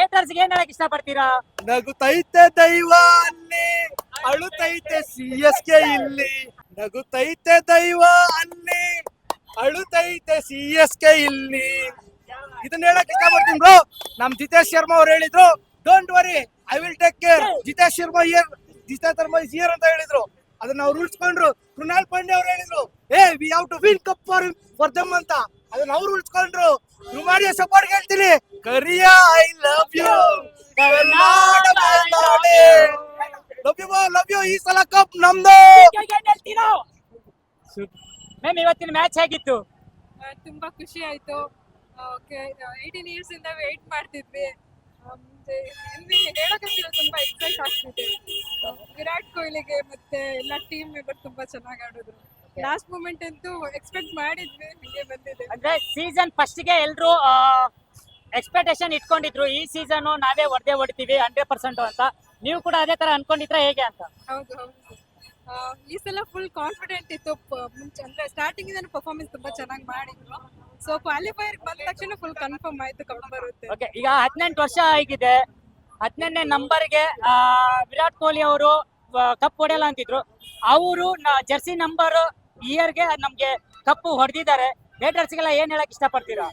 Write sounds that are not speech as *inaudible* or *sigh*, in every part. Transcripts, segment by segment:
Eaters ಏನ್ ಹೇಳಕ್ ಇಷ್ಟಪಡ್ತೀರಾ? ನಗುತ್ತೈತೆ ದೈವ ಅಲ್ಲಿ ಅಳುತ್ತೈತೆ ಸಿ ಎಸ್ ಕೆ ಇಲ್ಲಿ. ನಗುತ್ತೈತೆ ದೈವ ಅಲ್ಲಿ ಅಳುತ್ತೈತೆ ಸಿ ಎಸ್ ಕೆ ಇಲ್ಲಿ. ಇದನ್ನ ಹೇಳಕ್ ಇಷ್ಟಪಡ್ತೀನಿ ಬ್ರೋ ನಮ್ ಜಿತೇಶ್ ಶರ್ಮಾ ಅವ್ರು ಹೇಳಿದ್ರು don't worry I will take care Jitesh Sharma year Jitesh Sharma is year ಅಂತ ಹೇಳಿದ್ರು. ಅದನ್ನ ಅವ್ರು ಉಳಿಸ್ಕೊಂಡ್ರು. ಕೃಣಾಲ್ ಪಾಂಡೆ ಅವ್ರು ಹೇಳಿದ್ರು ಏ we have to win cup for for them ಅಂತ. ಅದನ್ನ ಅವ್ರು ಉಳ್ಸ್ಕೊಂಡ್ರು. ನೀವು ಮಾಡಿ ಸಪೋರ್ಟ್ ಹೇಳ್ತೀನಿ. ಕರಿಯಾ I love you love you love you ಈ ಸಲ ಕಪ್ ನಮ್ದು. ಮ್ಯಾಮ್ ಇವತ್ತಿನ ಮ್ಯಾಚ್ ಆಗಿತ್ತು ತುಂಬಾ ಖುಷಿ ಆಯ್ತು. ಓಕೆ ಏಯ್ಟೀನ್ ಇಯರ್ಸ್ ಇಂದ ವೇಟ್ ಮಾಡ್ತಿದ್ವಿ. ಹೇಳೋಕ್ಕಾಗ್ತಿಲ್ಲ ತುಂಬಾ ಎಕ್ಸೈಟ್ ಆಗ್ತಿದೆ ವಿರಾಟ್ ಕೊಹ್ಲಿಗೆ ಮತ್ತೆ ಎಲ್ಲ ಟೀಮ್ ಮೆಂಬರ್ ತುಂಬಾ ಚೆನ್ನಾಗಿ ಆಡಿದ್ರು. ಲಾಸ್ಟ್ ಮೂಮೆಂಟ್ ಅಂತೂ ಎಕ್ಸ್ಪೆಕ್ಟ್ ಮಾಡಿದ್ವಿ ಹಂಗೆ ಬಂದಿದೆ. ಅಂದ್ರೆ ಸೀಸನ್ ಫಸ್ಟ್ಗೆ ಎಲ್ರು ಎಕ್ಸ್ಪೆಕ್ಟೇಷನ್ ಇಟ್ಕೊಂಡಿದ್ರು. ಈ ಸೀಸನ್ ನಾವೇ ಹೊಡೆದೇ ಹೊಡಿತೀವಿ ಹಂಡ್ರೆಡ್ ಪರ್ಸೆಂಟ್ ಅಂತ. ನೀವು ಕೂಡ ಅದೇ ತರ ಅನ್ಕೊಂಡಿದ್ರೆ ಹೇಗೆ ಅಂತ? ಹೌದು ಹೌದು. ಆ, ಈ ಸಲ ಫುಲ್ ಕಾನ್ಫಿಡೆಂಟ್ ಇತ್ತು ಪ- ಮುಂಚೆ ಅಂದ್ರೆ ಸ್ಟಾರ್ಟಿಂಗ್ ಇಂದ ಪರ್ಫಾರ್ಮೆನ್ಸ್ ತುಂಬಾ ಚೆನ್ನಾಗಿ ಮಾಡಿದ್ರು. ಸೊ ಕ್ವಾಲಿಫೈರ್ ಬಂದ ತಕ್ಷಣ ಫುಲ್ ಕನ್ಫರ್ಮ್ ಆಯ್ತು ಕಪ್ ಬರುತ್ತೆ ಓಕೆ ಈಗ ಹದಿನೆಂಟು ವರ್ಷ ಆಗಿದೆ. ಹದಿನೆಂಟನೇ ನಂಬರ್ಗೆ ವಿರಾಟ್ ಕೊಹ್ಲಿ ಅವರು ಕಪ್ ಹೊಡೆಯಲ್ಲ ಅಂತಿದ್ರು. ಅವರು ಜರ್ಸಿ ನಂಬರ್ ಇಯರ್ಗೆ ನಮ್ಗೆ ಕಪ್ಪು ಹೊಡೆದಿದ್ದಾರೆ. ಗೆಲ್ಲ ಏನ್ ಹೇಳಕ್ ಇಷ್ಟಪಡ್ತೀರಾ?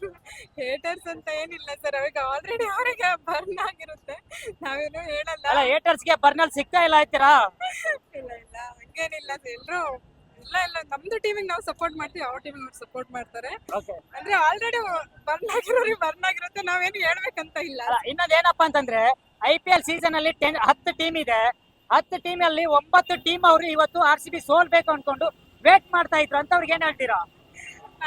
ಹೇಟರ್ಸ್ ಅಂತ ಏನಿಲ್ಲ ಸರ್ ಅವಾಗ ಆಲ್ರೆಡಿ ಅವರಿಗೆ ಬರ್ನ್ ಆಗಿರುತ್ತೆ. ನಾವೇನು ಹೇಳಲ್ಲ. ಅಲ್ಲ ಏಟರ್ಸ್ಗೆ ಬರ್ನಲ್ ಸಿಗ್ತಾ ಇಲ್ಲ ಆಯ್ತೀರಾ ಇಲ್ಲ ಇಲ್ಲ ಹಂಗೇನಿಲ್ಲ ಎಲ್ಲರೂ ಇಲ್ಲ ಇಲ್ಲ ನಮ್ದು ಟೀಮಿಗೆ ನಾವು ಸಪೋರ್ಟ್ ಮಾಡ್ತೀವಿ ಅವ್ರ ಟೀಮಿಗೆ ಅವ್ರು ಸಪೋರ್ಟ್ ಮಾಡ್ತಾರೆ. ಅಂದ್ರೆ ಆಲ್ರೆಡಿ ಬರ್ನ್ ಆಗಿರೋರಿಗೆ ಬರ್ನ್ ಆಗಿರುತ್ತೆ. ನಾವೇನು ಹೇಳ್ಬೇಕಂತ ಇಲ್ಲ. ಅಲ್ಲ ಇನ್ನೊಂದ್ ಏನಪ್ಪಾ ಅಂತಂದ್ರೆ ಐ ಪಿ ಎಲ್ ಸೀಸನ್ ಅಲ್ಲಿ ಟೆನ್ ಹತ್ತು ಟೀಮ್ ಇದೆ. ಹತ್ತು ಟೀಮ್ ಅಲ್ಲಿ ಒಂಬತ್ತು ಟೀಮ್ ಅವರು ಇವತ್ತು ಆರ್ ಸಿ ಬಿ ಸೋಲ್ಬೇಕು ಅನ್ಕೊಂಡು ವೇಟ್ ಮಾಡ್ತಾ ಇದ್ರು ಅಂತವ್ರಿಗೆ ಏನ್ ಹೇಳ್ತೀರಾ?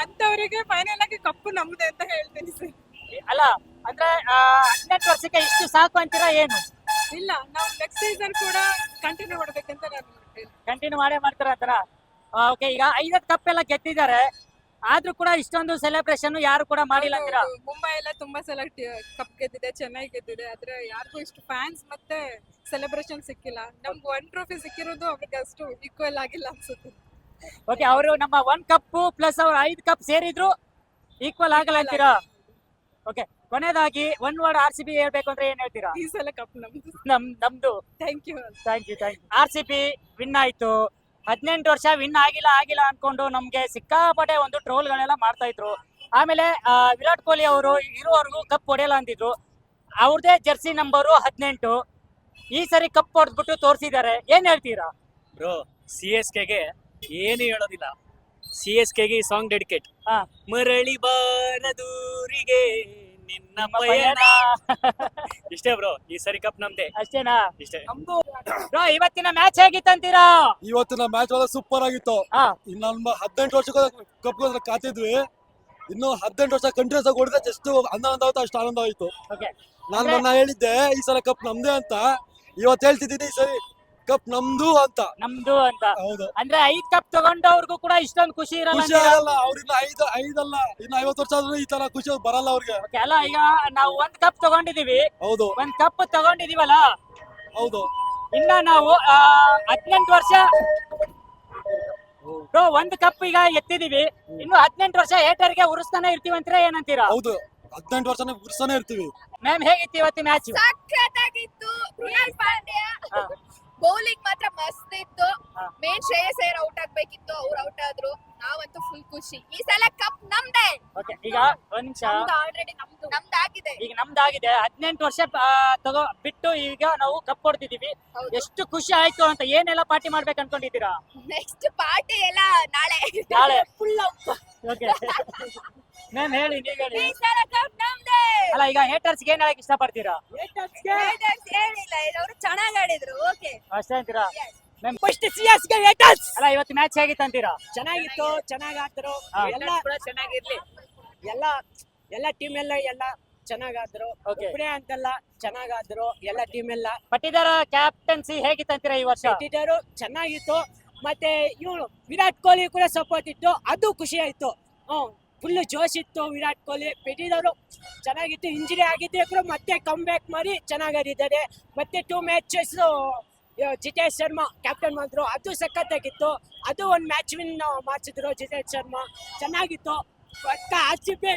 ಅಂತವರಿಗೆ ಫೈನಲ್ ಆಗಿ ಕಪ್ಪು ನಮ್ದೆ ಅಂತ ಹೇಳ್ತೀನಿ ಸರ್. ಅಲ್ಲ ಅಂದ್ರೆ ಹದಿನೆಂಟು ವರ್ಷಕ್ಕೆ ಇಷ್ಟು ಸಾಕು ಅಂತೀರಾ ಏನು? ಇಲ್ಲ ನಾವು ನೆಕ್ಸ್ಟ್ ಸೀಸನ್ ಕೂಡ ಕಂಟಿನ್ಯೂ ಮಾಡ್ಬೇಕಂತ ನಾನು ಕಂಟಿನ್ಯೂ ಮಾಡೇ ಮಾಡ್ತಾರ ತರ ಓಕೆ ಈಗ ಐದತ್ತು ಕಪ್ ಎಲ್ಲ ಗೆದ್ದಿದ್ದಾರೆ. ಆದ್ರೂ ಕೂಡ ಇಷ್ಟೊಂದು ಸೆಲೆಬ್ರೇಷನ್ ಯಾರು ಕೂಡ ಮಾಡಿಲ್ಲ ಅಂತೀರಾ? ಮುಂಬೈ ಎಲ್ಲ ತುಂಬಾ ಸಲ ಕಪ್ ಗೆದ್ದಿದೆ ಚೆನ್ನಾಗಿ ಗೆದ್ದಿದೆ. ಆದ್ರೆ ಯಾರಿಗೂ ಇಷ್ಟು ಫ್ಯಾನ್ಸ್ ಮತ್ತೆ ಸೆಲೆಬ್ರೇಷನ್ ಸಿಕ್ಕಿಲ್ಲ. ನಮ್ಗೆ ಒನ್ ಟ್ರೋಫಿ ಸಿಕ್ಕಿರೋದು ಅವ್ರಿಗೆ ಅಷ್ಟು ಈಕ್ವಲ್ ಆಗಿಲ್ಲ ಅನ್ಸುತ್ತೆ. ಓಕೆ ಅವರು ನಮ್ಮ ಒನ್ ಕಪ್ ಪ್ಲಸ್ ಅವ್ರ ಐದು ಕಪ್ ಸೇರಿದ್ರು ಈಕ್ವಲ್ ಆಗಲ್ಲ ಅಂತೀರಾ? ಓಕೆ ಕೊನೆಯದಾಗಿ one word R C B ಹೇಳ್ಬೇಕು ಅಂದ್ರೆ ಏನ್ ಹೇಳ್ತೀರಾ? ಈ ಸಲ ಕಪ್ ನಮ್ದು. ನಮ್ ನಮ್ದು. Thank you thank you thank you R C B win ಆಯ್ತು. ಹದಿನೆಂಟು ವರ್ಷ ವಿನ್ ಆಗಿಲ್ಲ ಆಗಿಲ್ಲ ಅನ್ಕೊಂಡು ನಮ್ಗೆ ಸಿಕ್ಕಾಪಟ್ಟೆ ಒಂದು ಟ್ರೋಲ್ಗಳೆಲ್ಲ ಮಾಡ್ತಾ ಇದ್ರು. ಆಮೇಲೆ ಆ, ವಿರಾಟ್ ಕೊಹ್ಲಿ ಅವರು ಇರುವವರೆಗೂ ಕಪ್ ಹೊಡೆಯಲ್ಲ ಅಂತಿದ್ರು ಅವ್ರದೇ ಜರ್ಸಿ ನಂಬರು ಹದಿನೆಂಟು. ಈ ಸರಿ ಕಪ್ ಹೊಡೆದ್ಬಿಟ್ಟು ತೋರಿಸಿದ್ದಾರೆ. ಏನ್ ಹೇಳ್ತೀರಾ? ಬ್ರೋ ಸಿ ಎಸ್ ಕೆಗೆ ಏನು ಹೇಳೋದಿಲ್ಲ. ಸಿ ಎಸ್ ಕೆಗೆ ಈ ಸಾಂಗ್ ಡೆಡಿಕೇಟ್ ಹಾ. ಮರಳಿ ಬಾರದೂರಿಗೆ ನಿನ್ನ ಪಯಣ. *laughs* ಇಷ್ಟೇ ಬ್ರೋ ಈ ಸರಿ ಕಪ್ ನಮ್ದೆ. ಅಷ್ಟೇನಾ? ಇಷ್ಟೇ. ಬ್ರೋ ಇವತ್ತಿನ ಮ್ಯಾಚ್ ಹೇಗಿತ್ತಂತೀರಾ? ಇವತ್ತಿನ ಮ್ಯಾಚ್ ಒಳ್ಳೆ ಸೂಪರ್ ಆಗಿತ್ತು. ಹಾ. ಇನ್ನು ನಮ್ಮ ಹದಿನೆಂಟು ವರ್ಷಕ್ಕೆ ಕಪ್ ಕಾತಿದ್ವಿ. ಇನ್ನು ಹದಿನೆಂಟು ವರ್ಷ ಕಂಟಿನ್ಯೂಸ್ ಆಗಿ ಹೊಡೆದ ಎಷ್ಟು ಆನಂದ ಆಯ್ತು ಅಷ್ಟು ಆನಂದ ಆಯ್ತು. ಓಕೆ ನಾನು ಮೊನ್ನೆ ಹೇಳಿದ್ದೆ ಈ ಸಲ ಕಪ್ ನಮ್ದೇ ಅಂತ. ಇವತ್ತು ಹೇಳ್ತಿದ್ದೀನಿ ಈ ಸರಿ ಕಪ್ ನಮ್ದು ಅಂತ. ನಮ್ದು ಅಂತ. ಹೌದು. ಅಂದ್ರೆ ಐದ್ ಕಪ್ ತಗೊಂಡವ್ರಿಗೂ ಕೂಡ ಇಷ್ಟೊಂದು ಖುಷಿ ಇರಲ್ಲ ಖುಷಿ ಅಂತೀರಾ? ಆಗಲ್ಲ ಅವ್ರಿಂದ ಐದು ಐದಲ್ಲ ಇನ್ನು ಐವತ್ತು ವರ್ಷ ಆದ್ರೂ ಈ ತರ ಖುಷಿ ಬರಲ್ಲ ಅವ್ರಿಗೆ. Okay, ಅಲ್ಲ ಈಗ ನಾವು ಒಂದ್ ಕಪ್ ತಗೊಂಡಿದೀವಿ. ಹೌದು. ಒಂದ್ ಕಪ್ ತಗೊಂಡಿದೀವಲ್ಲ? ಹೌದು. ಇನ್ನ ನಾವು ಹದಿನೆಂಟು ವರ್ಷ ಬ್ರೋ ಒಂದ್ ಕಪ್ ಈಗ ಎತ್ತಿದೀವಿ. ಇನ್ನು ಹದಿನೆಂಟು ವರ್ಷ ಏಟರ್ಗೆ ಉರಿಸ್ತಾನೆ ಇರ್ತೀವಿ ಅಂತೀರಾ ಏನಂತೀರಾ? ಹೌದು. ಹದಿನೆಂಟು ವರ್ಷನೇ ಉರ್ಸನೇ ಇರ್ತೀವಿ. ಮ್ಯಾಮ್ ಹೇಗಿತ್ತು ಇವತ್ತಿನ ಮ್ಯಾಚ್ ಸಖತ್ತಾಗಿತ್ತು. ಪಾಂಡ್ಯ. ಬೌಲಿಂಗ್ ಮಾತ್ರ ಮಸ್ತ್ ಇತ್ತು. ಮೇನ್ ಶ್ರೇಯಸ್ ಅಯ್ಯರ್ ಔಟ್ ಆಗ್ಬೇಕಿತ್ತು ಅವ್ರು ಔಟ್ ಆದ್ರು. ನಾವಂತೂ ಫುಲ್ ಖುಷಿ. ಈ ಸಲ ಕಪ್ ನಮ್ದೇ. ಓಕೆ ಈಗ ಒಂದ್ ನಿಮಿಷ. ಆಲ್ರೆಡಿ ನಮ್ದು. ನಮ್ದಾಗಿದೆ ಈಗ ನಮ್ದಾಗಿದೆ ಹದಿನೆಂಟು ವರ್ಷ ಆ, ತಗೋ ಬಿಟ್ಟು ಈಗ ನಾವು ಕಪ್ ಕೊಡ್ತಿದೀವಿ ಹೌದು. ಎಷ್ಟು ಖುಷಿ ಆಯ್ತು ಅಂತ ಏನೆಲ್ಲ ಪಾರ್ಟಿ ಮಾಡ್ಬೇಕು ಅನ್ಕೊಂಡಿದ್ದೀರಾ? ನೆಕ್ಸ್ಟ್ ಪಾರ್ಟಿ ಎಲ್ಲ ನಾಳೆ. ನಾಳೆ. ಫುಲ್ ಓಕೆ *laughs* ಮ್ಯಾಮ್ ಹೇಳಿ ನೀವ್ ಅಲ್ಲ ಈಗ ಹೇಟರ್ಸ್ ಏನ್ ಹೇಳಕ್ ಇಷ್ಟಪಡ್ತೀರಾ? ಚೆನ್ನಾಗ್ ಆಡಿದ್ರು ಓಕೆ ಅಷ್ಟೇ ಅಂತೀರಾ? ಮ್ಯಾಮ್ ಫಸ್ಟ್ ಸಿ ಎಸ್ಗೆ ವೇಟರ್ಸ್ ಅಲ್ಲ ಇವತ್ತು ಮ್ಯಾಚ್ ಹೇಗಿತ್ತು ಅಂತೀರಾ? ಚೆನ್ನಾಗಿತ್ತು ಚೆನ್ನಾಗ್ ಆಡ್ತರು. ಎಲ್ಲ ಚೆನ್ನಾಗಿರ್ಲಿ. ಎಲ್ಲ ಎಲ್ಲ ಟೀಮ್ ಎಲ್ಲ ಎಲ್ಲ ಚೆನ್ನಾಗಾದ್ರು. ಒಬ್ಬರೇ ಅಂತಲ್ಲ ಚೆನ್ನಾಗಾದ್ರು ಎಲ್ಲ ಟೀಮ್ ಎಲ್ಲ. ಪಟ್ಟಿದಾರ ಕ್ಯಾಪ್ಟನ್ಸಿ ಹೇಗಿತ್ತು ಅಂತೀರಾ ಈ ವರ್ಷ? ಪಟ್ಟಿದಾರು ಚೆನ್ನಾಗಿತ್ತು. ಮತ್ತೆ ಇವನು ವಿರಾಟ್ ಕೊಹ್ಲಿ ಕೂಡ ಸಪೋರ್ಟ್ ಇತ್ತು. ಅದು ಖುಷಿ ಆಯ್ತು. ಹ್ಮ್. ಫುಲ್ ಜೋಶ್ ಇತ್ತು ವಿರಾಟ್ ಕೊಹ್ಲಿ ಪೆಟ್ಟಿದವರು ಚೆನ್ನಾಗಿತ್ತು ಇಂಜುರಿ ಆಗಿದ್ದರು ಮತ್ತೆ ಕಮ್ ಬ್ಯಾಕ್ ಮಾಡಿ ಚೆನ್ನಾಗಿ ಆಡಿದ್ದಾರೆ ಮತ್ತೆ two matches Jitesh Sharma captain ಮಾಡಿದ್ರು ಅದು ಸಖತ್ತಾಗಿತ್ತು. ಅದು ಒಂದು ಮ್ಯಾಚ್ ವಿನ್ ಮಾಡಿಸಿದ್ರು ಜಿತೇಶ್ ಶರ್ಮಾ. ಚೆನ್ನಾಗಿತ್ತು. ಪಕ್ಕ ಆರ್ ಸಿ ಬಿ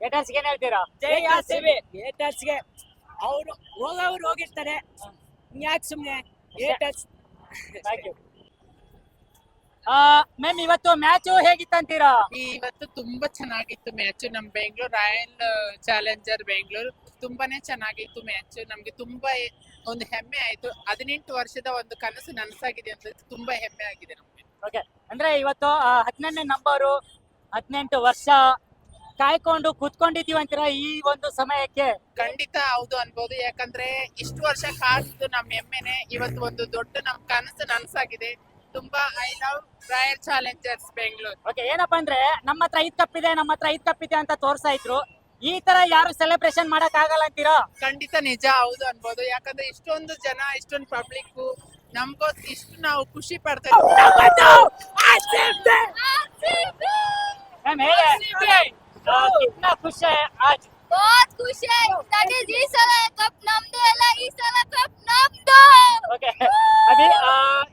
ಏಟರ್ಸ್ಗೆ ಏನ್ ಹೇಳ್ತೀರಾ? ಜೈ ಆರ್ ಸಿ ಬಿ ಏಟರ್ಸ್ಗೆ ಅವರು ಹೋಗೋರು ಹೋಗಿರ್ತಾರೆ. ಯಾಕೆ ಸುಮ್ಮನೆ ಏಟರ್ಸ್ ಥ್ಯಾಂಕ್ ಯು ಮ್ಯಾಮ್ ಇವತ್ತು ಮ್ಯಾಚ್ ಹೇಗಿತ್ತಂತೀರಾ? ಇವತ್ತು ತುಂಬಾ ಚೆನ್ನಾಗಿತ್ತು ಮ್ಯಾಚ್ ನಮ್ ಬೆಂಗಳೂರು ರಾಯಲ್ ಚಾಲೆಂಜರ್ ಬೆಂಗಳೂರು ತುಂಬಾನೇ ಚೆನ್ನಾಗಿತ್ತು ಮ್ಯಾಚ್ ನಮ್ಗೆ ತುಂಬಾ ಒಂದು ಹೆಮ್ಮೆ ಆಯ್ತು. ಹದಿನೆಂಟು ವರ್ಷದ ಒಂದು ಕನಸು ನನಸಾಗಿದೆ ಅಂತ ತುಂಬಾ ಹೆಮ್ಮೆ ಆಗಿದೆ ನಮ್ಗೆ. ಅಂದ್ರೆ ಇವತ್ತು ಹದಿನೆಂಟನೇ ನಂಬರು ಹದಿನೆಂಟು ವರ್ಷ ಕಾಯ್ಕೊಂಡು ಕೂತ್ಕೊಂಡಿದೀವಿ ಅಂತೀರಾ ಈ ಒಂದು ಸಮಯಕ್ಕೆ? ಖಂಡಿತ ಹೌದು ಅನ್ಬೋದು. ಯಾಕಂದ್ರೆ ಇಷ್ಟು ವರ್ಷ ಕಾದಿದ್ದು ನಮ್ ಹೆಮ್ಮೆನೆ. ಇವತ್ತು ಒಂದು ದೊಡ್ಡ ನಮ್ ಕನಸು ನನಸಾಗಿದೆ. ತುಂಬಾ I love royal challengers Bengaluru okay ಏನಪ್ಪಾ ಅಂದ್ರೆ ನಮ್ಮ ಹತ್ರ ಐದ್ ಕಪ್ ಇದೆ ನಮ್ಮ ಹತ್ರ ಐದ್ ಕಪ್ ಇದೆ ಅಂತ ತೋರ್ಸ್ತಾ ಇದ್ರು ಈ ತರ ಯಾರು ಸೆಲೆಬ್ರೇಷನ್ ಮಾಡಕ್ ಆಗಲ್ಲ ಅಂತೀರಾ ಖಂಡಿತ ನಿಜ ಹೌದು ಅನ್ಬೋದು ಯಾಕಂದ್ರೆ ಇಷ್ಟೊಂದು ಜನ ಇಷ್ಟೊಂದು ಪಬ್ಲಿಕ್ ನಮ್ಗೋ ಇಷ್ಟು ನಾವು ಖುಷಿ ಪಡ್ತಾ मैम ಹೇಳಿ ಆ, ಕಿತ್ನಾ ಖುಷ್ है आज बहुत खुश है दैट इज ಈ ಸಲ ಕಪ್ ನಮ್ದು ಅಲ್ಲ ಈ ಸಲ ಕಪ್ ನಮ್ದು ओके अभी आ,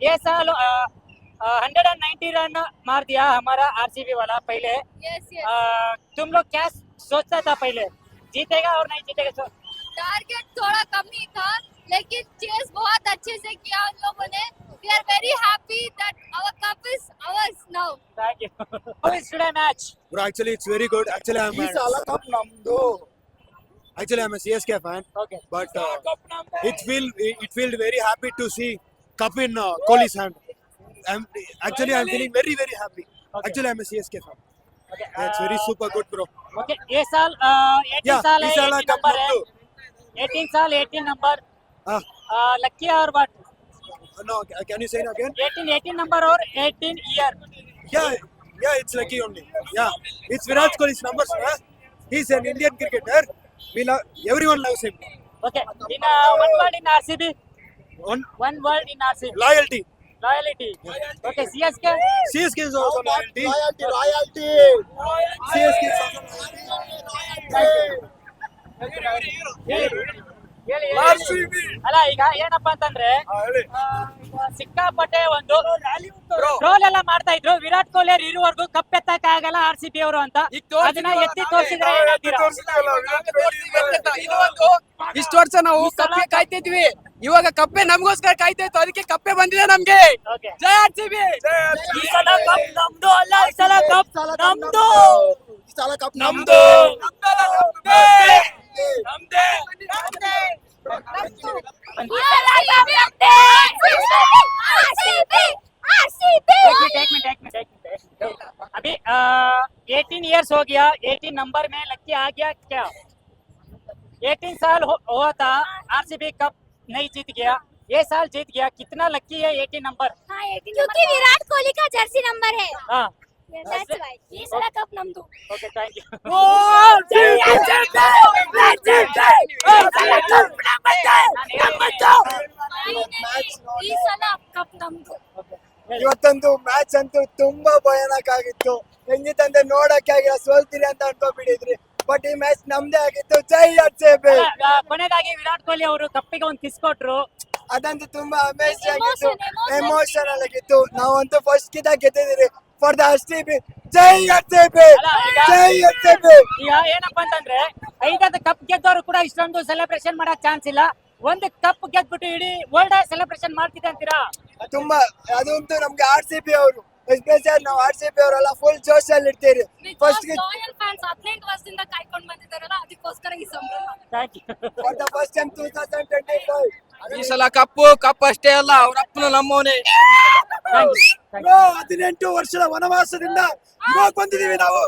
ये साल हंड्रेड एंड नाइनटी रन मार दिया हमारा आरसीबी वाला पहले। यस यस uh, तुम लोग क्या सोचता था पहले? जीतेगा और नहीं जीतेगा? तो- सो टारगेट थोड़ा कम ही था लेकिन चेस बहुत अच्छे से किया उन लोगों ने। We are very happy that our cup is ours now thank you how today match bro actually it's very good actually I am is अलग कप नंदो actually I am CSK fan okay but it feel it feel very happy to see cup in uh, Kohli's hand. I'm actually I'm feeling very very happy. Okay. Actually, I'm a CSK fan. Okay Yeah, it's very super good, bro. Okay ये साल eighteen Yeah, साल है this साल 18 cup number है namdu. Eighteen साल eighteen number Ah, lucky और but no, ca- can you say it again? Eighteen eighteen number और eighteen year Yeah, yeah, it's lucky only. Yeah, it's Virat Kohli's numbers. Huh? He's an Indian cricketer. We love everyone loves him. Okay in one word in RCB One. World in our. Loyalty. Loyalty. Okay, CSK? CSK is also loyalty. Loyalty, loyalty. CSK is ಅಲ್ಲ ಈಗ ಏನಪ್ಪಾ ಅಂತಂದ್ರೆ ಸಿಕ್ಕಾಪಟ್ಟೆ ಒಂದು roll ಎಲ್ಲ ಮಾಡ್ತಾ ಇದ್ರು ವಿರಾಟ್ ಕೊಹ್ಲಿ ಇರುವವರೆಗೂ ಕಪ್ ಎತ್ತಕ್ ಆಗಲ್ಲ ಆರ್ ಸಿ ಬಿ ಅವರು ಅಂತ ಅದನ್ನ ಎತ್ತಿ ತೋರಿಸಿದ್ರೆ ಇಷ್ಟು ವರ್ಷ ನಾವು ಕಾಯ್ತಿದ್ವಿ ಇವಾಗ ಕಪ್ಪೆ ನಮಗೋಸ್ಕರ ಕಾಯ್ತಾ ಇತ್ತು ಅದಕ್ಕೆ ಕಪ್ಪೆ ಬಂದಿದೆ ನಮ್ಗೆ ಓಕೆ ಜೈ ಆರ್ ಸಿ ಬಿ ಈ ಸಲ ಕಪ್ ನಮ್ದು ಅಲ್ಲ ಈ ಸಲ ಕಪ್ ನಮ್ದು ಈ ಸಲ ಕಪ್ ನಮ್ದು एक मिनट एक मिनट एक मिनट एक मिनट अभी एटीन इयर्स हो गया एटीन नंबर में लक्की आ गया क्या एटीन साल हो, हुआ था आरसीबी कप नहीं जीत गया ये साल जीत गया कितना लक्की है एटीन नंबर क्योंकि विराट कोहली का जर्सी नंबर है हाँ That's why. ಈ ಸಲ ಕಪ್ ನಮ್ದು ओके थैंक यू ಈ ಸಲ ಕಪ್ ನಮ್ದು ಇವತ್ತಂತೂ ಮ್ಯಾಚ್ ಅಂತೂ ತುಂಬಾ ಭಯಾನಕ ಆಗಿತ್ತು ಹೆಂಗಿತ್ತಂದ್ರೆ ನೋಡಕ್ಕೆ ಆಗಿಲ್ಲ ಸೋಲ್ತೀರಿ ಅಂತ ಅನ್ಕೊಂಡ್ಬಿಟ್ಟಿದ್ರಿ ಬಟ್ ಈ ಮ್ಯಾಚ್ ನಮ್ದೇ ಆಗಿತ್ತು. ಜೈ ಆರ್ ಸಿ ಬಿ ಕೊನೆಯದಾಗಿ ವಿರಾಟ್ ಕೊಹ್ಲಿ ಅವರು ಕಪ್ಪಿಗೆ ಒಂದು ಕಿಸ್ ಕೊಟ್ರು. ಅದಂತೂ ತುಂಬಾ ಅಮೇಜಿಂಗ್ ಆಗಿತ್ತು. ಎಮೋಷನಲ್ ಆಗಿತ್ತು. ನಾವಂತೂ ಫಸ್ಟ್ ಕಿತ ಗೆದ್ದಿದ್ದೀರಿ for the R C B Jai R C B ಜೈ ಆರ್ ಸಿ ಬಿ ಈಗ ಏನಪ್ಪಾ ಅಂತಂದ್ರೆ ಐದಾದ ಕಪ್ ಗೆದ್ದವರು ಕೂಡ ಇಷ್ಟೊಂದು ಸೆಲೆಬ್ರೇಷನ್ ಮಾಡಕ್ ಚಾನ್ಸ್ ಇಲ್ಲ. ಒಂದು ಕಪ್ ಗೆದ್ಬಿಟ್ಟು ಇಡೀ ವರ್ಲ್ಡ್ ಸೆಲೆಬ್ರೇಷನ್ ಮಾಡ್ತಿದೆ ಅಂತೀರಾ? ತುಂಬಾ ಅದಂತೂ ನಮ್ಗೆ ಆರ್ ಸಿ ಬಿ ಅವರು. ಎಸ್ಪೆಷಲ್ ನಾವು ಆರ್ ಸಿ ಬಿ ಅವರೆಲ್ಲ ಫುಲ್ ಜೋಶ್ ಅಲ್ಲಿ ಇರ್ತೀರಿ ಫಸ್ಟ್ ಫ್ಯಾನ್ಸ್ ಹದಿನೆಂಟು ವರ್ಷದಿಂದ ಕಾಯ್ಕೊಂಡು ಬಂದಿದ್ದಾರಲ್ಲ ಅದಕ್ಕೋಸ್ಕರ ಈ ಸಂಭ್ರಮ. Thank you for the first time two thousand twenty five ಈ ಸಲ ಕಪ್ಪು ಕಪ್ ಅಷ್ಟೇ ಅಲ್ಲ ಅವ್ರ ಅಪ್ಪನ ನಮ್ಮವನೇ. ಹದಿನೆಂಟು ವರ್ಷದ ವನವಾಸದಿಂದ ಇವಾಗ ಬಂದಿದೀವಿ ನಾವು.